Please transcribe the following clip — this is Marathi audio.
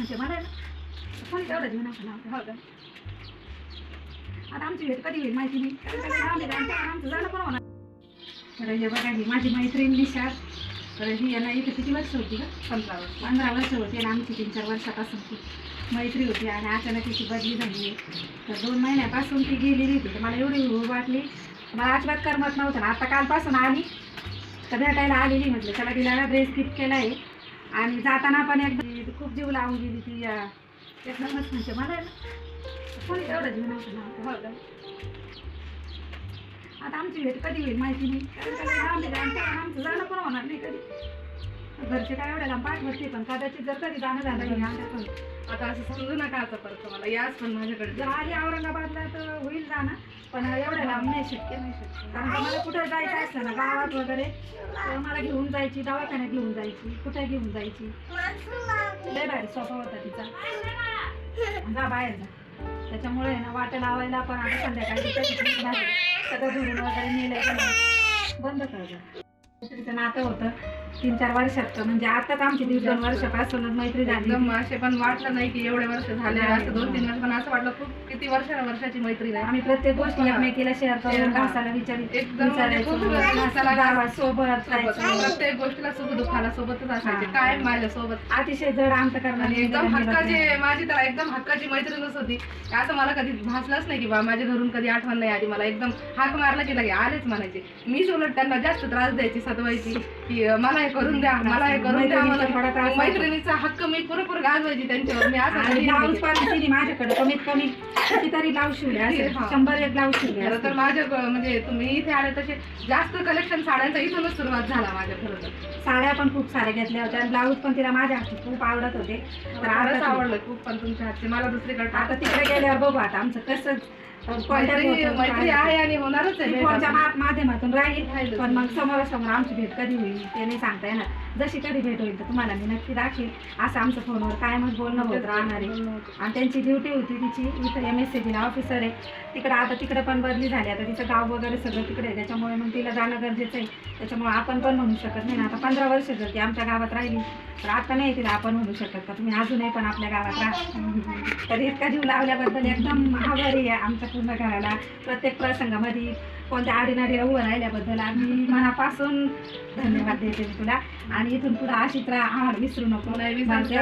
म्हणजे मला आहे ना कोणी तेवढं जीवन असं नाव हो का? आता आमची भेट कधी होईल माहिती नाही. आमचं जाणं पण होणार. तर हे बघा ही माझी मैत्रीण निशा तर ही यांना इथे किती वर्ष होती का पंधरा वर्ष. पंधरा वर्ष होती आणि आमची तीन चार वर्षापासून ती मैत्री होती आणि अचानक तिची बदली झाली. तर दोन महिन्यापासून ती गेलेली होती. तर मला एवढी हुरूर वाटली. मला अजिबात करमत नव्हतं. आता कालपासून आली. तर भेटायला आलेली म्हटलं चला तिला ड्रेस गिफ्ट केला आहे. आणि जाताना पण एकदम खूप जीव लावून गेली ती अं, एकदमच म्हणजे मला कोणी तेवढं जीव नव्हतं हो आता आमची भेट कधी होईल माहिती नाही. कारण आमचं जाणं पण होणार नाही कधी. घरचे काय एवढ्या लांब पाठवते पण कदाचित जर कधी जाणं झालं नाही आता असं समजू नका आता परत मला याच पण माझ्याकडे. जर आली औरंगाबादला तर होईल जाणं पण एवढ्या लांब नाही शक्य नाही शक्य. कारण मला कुठं जायचं असलं ना गावात वगैरे तर मला घेऊन जायची दवाखान्यात घेऊन जायची कुठे घेऊन जायची. लय बाहेर सोपा होता तिचा. जा बाहेर जा. त्याच्यामुळे ना वाट लावायला पण आता संध्याकाळी सगळं धुरून वगैरे नेलं बंद कर जा तिचं नातं होतं. तीन चार वर्षात. म्हणजे आताच आमची दीड दोन वर्षापासूनच मैत्री झाली एकदम असे पण वाटलं नाही की एवढे वर्ष झाले असं दोन तीन वर्ष पण असं वाटलं खूप किती वर्ष वर्षाची मैत्री आहे. आम्ही प्रत्येक गोष्टी एकमेकीला शेअर करून घासाला विचारित एकदम म्हणजे सोबत. प्रत्येक गोष्टीला सुख दुःखाला सोबतच असायचे. काय माझ्या सोबत. अतिशय जड अंत आणि एकदम हक्काची माझी तर एकदम हक्काची मैत्रीणच होती. असं मला कधी भासलंच नाही की बा माझ्या घरून कधी आठवण नाही आली. मला एकदम हाक मारला की लगे आलेच म्हणायचे. मीच उलट त्यांना जास्त त्रास द्यायची सतवायची. की मला हे करून द्या मला हे करून द्या मैत्रिणीचा थोडा मला त्रास मैत्रिणीचा हक्क मी पुरेपूर गाजवायची त्यांच्यावर मी असं आणि ब्लाऊज नाही. पण तिने माझ्याकडे कमीत कमी कितीतरी ब्लाऊज शिवले असेल. हा. शंभर एक ब्लाऊज शिवले खरं तर. माझ्या ग- म्हणजे तुम्ही इथे आले तसे जास्त कलेक्शन साड्यांचा इथूनच सुरुवात झाला माझ्या खरं तर. साड्या पण खूप साऱ्या घेतल्या होत्या ब्लाऊज पण तिला माझ्या हाती खूप आवडत होते. तर मला खरंच आता आवडलं खूप पण तुमच्या हातचे. मला दुसरीकडे आता तिकडे गेल्यावर बघू आता आमचं कसं मैत्री काय आहे आणि होणारच आहे फोनच्या. मा- माध्यमातून राहील. पण मग समोरासमोर आमची भेट कधी होईल ते नाही सांगता येणार. जशी कधी भेट होईल तर तुम्हाला मी नक्की दाखवेल असं आमचं फोनवर कायमच बोलणं होत राहणार. आहे आणि त्यांची ड्युटी होती तिची. इथं एम एस सी बीला ऑफिसर आहे. तिकडं आता तिकडं पण बदली झाली. आता तिचं गाव वगैरे सगळं तिकडे आहे. त्याच्यामुळे मग तिला जाणं गरजेचं आहे. त्याच्यामुळे आपण पण म्हणू शकत नाही ना. आता पंधरा वर्ष जर ती आमच्या गावात राहिली तर आता नाही तिला आपण म्हणू शकत का? तुम्ही अजूनही पण आपल्या गावात राहा. तर इतका जीव लावल्याबद्दल एकदम आभारी आहे. आमच्या पूर्ण घराला प्रत्येक प्रसंगामध्ये कोणत्या आडीनाडीला उभं राहिल्याबद्दल आम्ही मनापासून धन्यवाद देते मी तुला. आणि इथून पुढे अशीच राहा आम्हाला विसरू नको. नाही, सांगते